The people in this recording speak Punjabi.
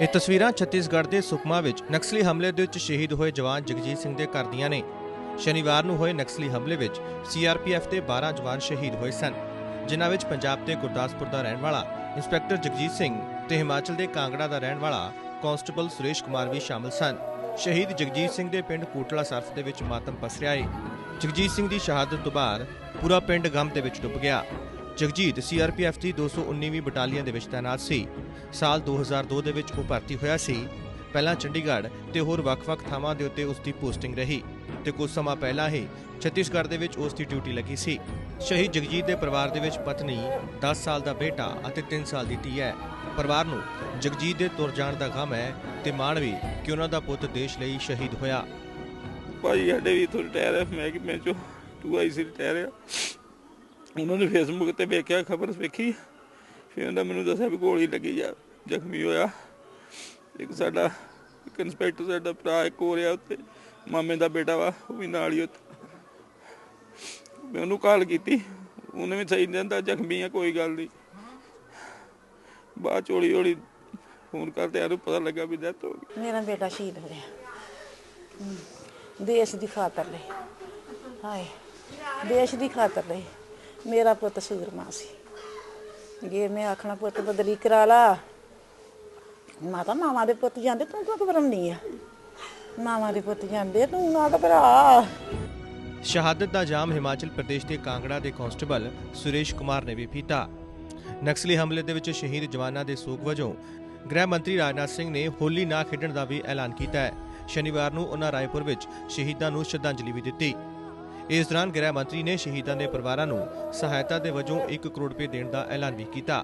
ਇਹ ਤਸਵੀਰਾਂ ਛੱਤੀਸਗੜ੍ਹ ਦੇ ਸੁਕਮਾ ਵਿੱਚ ਨਕਸਲੀ ਹਮਲੇ ਦੇ ਵਿੱਚ ਸ਼ਹੀਦ ਹੋਏ ਜਵਾਨ ਜਗਜੀਤ ਸਿੰਘ ਦੇ ਘਰ ਦੀਆਂ ਨੇ। ਸ਼ਨੀਵਾਰ ਨੂੰ ਹੋਏ ਨਕਸਲੀ ਹਮਲੇ ਵਿੱਚ ਸੀਆਰਪੀਐਫ ਦੇ 12 ਜਵਾਨ ਸ਼ਹੀਦ ਹੋਏ ਸਨ, ਜਿਨ੍ਹਾਂ ਵਿੱਚ ਪੰਜਾਬ ਦੇ ਗੁਰਦਾਸਪੁਰ ਦਾ ਰਹਿਣ ਵਾਲਾ ਇੰਸਪੈਕਟਰ ਜਗਜੀਤ ਸਿੰਘ ਤੇ ਹਿਮਾਚਲ ਦੇ ਕਾਂਗੜਾ ਦਾ ਰਹਿਣ ਵਾਲਾ ਕਾਂਸਟੇਬਲ ਸੁਰੇਸ਼ ਕੁਮਾਰ ਵੀ ਸ਼ਾਮਲ ਸਨ। ਸ਼ਹੀਦ ਜਗਜੀਤ ਸਿੰਘ ਦੇ ਪਿੰਡ ਕੋਟਲਾ ਸਰਫ ਦੇ ਵਿੱਚ ਮਾਤਮ ਪਸਰਿਆ ਏ। ਜਗਜੀਤ ਸਿੰਘ ਦੀ ਸ਼ਹਾਦਤ ਤੋਂ ਬਾਅਦ ਪੂਰਾ ਪਿੰਡ ਗਮ ਦੇ ਵਿੱਚ ਡੁੱਬ ਗਿਆ। ਜਗਜੀਤ ਸੀਆਰਪੀਐਫ ਦੀ 219ਵੀਂ ਬਟਾਲੀਅਨ ਦੇ ਵਿੱਚ ਤਾਇਨਾਤ ਸੀ। ਸਾਲ 2002 ਦੇ ਵਿੱਚ ਉਹ ਭਰਤੀ ਹੋਇਆ ਸੀ। ਪਹਿਲਾਂ ਚੰਡੀਗੜ੍ਹ ਤੇ ਹੋਰ ਵੱਖ-ਵੱਖ ਥਾਵਾਂ ਦੇ ਉੱਤੇ ਉਸ ਦੀ ਪੋਸਟਿੰਗ ਰਹੀ ਤੇ ਕੁਝ ਸਮਾਂ ਪਹਿਲਾਂ ਹੀ ਛੱਤੀਸਗੜ੍ਹ ਦੇ ਵਿੱਚ ਉਸ ਦੀ ਡਿਊਟੀ ਲੱਗੀ ਸੀ। ਸ਼ਹੀਦ ਜਗਜੀਤ ਦੇ ਪਰਿਵਾਰ ਦੇ ਵਿੱਚ ਪਤਨੀ 10 ਸਾਲ ਦਾ ਬੇਟਾ ਅਤੇ 3 ਸਾਲ ਦੀ ਧੀ ਹੈ। ਪਰਿਵਾਰ ਨੂੰ ਜਗਜੀਤ ਦੇ ਤੁਰ ਜਾਣ ਦਾ ਗਮ ਹੈ ਤੇ ਮਾਣ ਵੀ ਕਿ ਉਹਨਾਂ ਦਾ ਪੁੱਤ ਦੇਸ਼ ਲਈ ਸ਼ਹੀਦ ਹੋਇਆ। ਭਾਜੀ ਸਾਡੇ ਵੀ ਇੱਥੋਂ ਰਿਟਾਇਰ ਹੈ। ਮੈਂ ਕਿ ਮੈਂ ਆਈ ਸੀ ਰਿਟਾਇਰ ਆ। ਉਹਨਾਂ ਨੇ ਫੇਸਬੁੱਕ ਤੇ ਵੇਖਿਆ, ਖਬਰ ਵੇਖੀ। ਫਿਰ ਉਹਨਾਂ ਮੈਨੂੰ ਦੱਸਿਆ ਵੀ ਗੋਲੀ ਲੱਗੀ ਆ, ਜ਼ਖਮੀ ਹੋਇਆ। ਇੱਕ ਸਾਡਾ, ਇੱਕ ਇੰਸਪੈਕਟਰ ਸਾਡਾ ਭਰਾ, ਇੱਕ ਹੋ ਰਿਹਾ ਉੱਤੇ ਮਾਮੇ ਦਾ ਬੇਟਾ ਵਾ, ਉਹ ਵੀ ਨਾਲ ਹੀ ਉੱਥੇ। ਮੈਂ ਉਹਨੂੰ ਕਾਲ ਕੀਤੀ। ਉਹਨੇ ਵੀ ਸਹੀ ਦਿੰਦਾ ਜ਼ਖਮੀ ਆ, ਕੋਈ ਗੱਲ ਨਹੀਂ ਬਾਅਦ ਚੋਲੀ ਹੌਲੀ ਫੋਨ ਕਰਦੇ ਆ ਨੂੰ ਪਤਾ ਲੱਗਾ ਵੀ ਡੈਥ ਹੋ ਗਈ। ਮੇਰਾ ਬੇਟਾ ਸ਼ਹੀਦ ਹੋ ਗਿਆ ਦੇਸ਼ ਦੀ ਖਾਤਰ ਲਈ ਹਾਏ, ਦੇਸ਼ ਦੀ ਖਾਤਰ ਲਈ ਮੇਰਾ ਪੁੱਤ ਸੂਰਮਾ ਸੀ। ਜੇ ਮੈਂ ਆਖਣਾ, ਪੁੱਤ ਬਦਲੀ ਕਰਾ ਲਾ। ਮਾਤਾ ਮਾਵਾਂ ਦੇ ਪੁੱਤ ਜਾਂਦੇ, ਤੂੰ ਕਿਉਂ ਘਬਰਾਉਂਦੀ ਆ? ਮਾਵਾਂ ਦੇ ਪੁੱਤ ਜਾਂਦੇ ਤੂੰ ਨਾ ਘਬਰਾ। ਸ਼ਹਾਦਤ ਦਾ ਜਾਮ ਹਿਮਾਚਲ ਪ੍ਰਦੇਸ਼ ਦੇ ਕਾਂਗੜਾ ਦੇ ਕਾਂਸਟੇਬਲ ਸੁਰੇਸ਼ ਕੁਮਾਰ ਨੇ ਵੀ ਪੀਤਾ। ਨਕਸਲੀ ਹਮਲੇ ਦੇ ਵਿੱਚ ਸ਼ਹੀਦ ਜਵਾਨਾਂ ਦੇ ਸੋਗ ਵਜੋਂ ਗ੍ਰਹਿ ਮੰਤਰੀ ਰਾਜਨਾਥ ਸਿੰਘ ਨੇ ਹੋਲੀ ਨਾ ਖੇਡਣ ਦਾ ਵੀ ਐਲਾਨ ਕੀਤਾ ਹੈ। ਸ਼ਨੀਵਾਰ ਨੂੰ ਉਹਨਾਂ ਰਾਏਪੁਰ ਵਿੱਚ ਸ਼ਹੀਦਾਂ ਨੂੰ ਸ਼ਰਧਾਂਜਲੀ ਵੀ ਦਿੱਤੀ। ਇਸ ਦੌਰਾਨ ਗ੍ਰਹਿ ਮੰਤਰੀ ਨੇ ਸ਼ਹੀਦਾਂ ਦੇ ਪਰਿਵਾਰਾਂ ਨੂੰ ਸਹਾਇਤਾ ਦੇ ਵਜੋਂ 1 ਕਰੋੜ ਰੁਪਏ ਦੇਣ ਦਾ ਐਲਾਨ ਵੀ ਕੀਤਾ।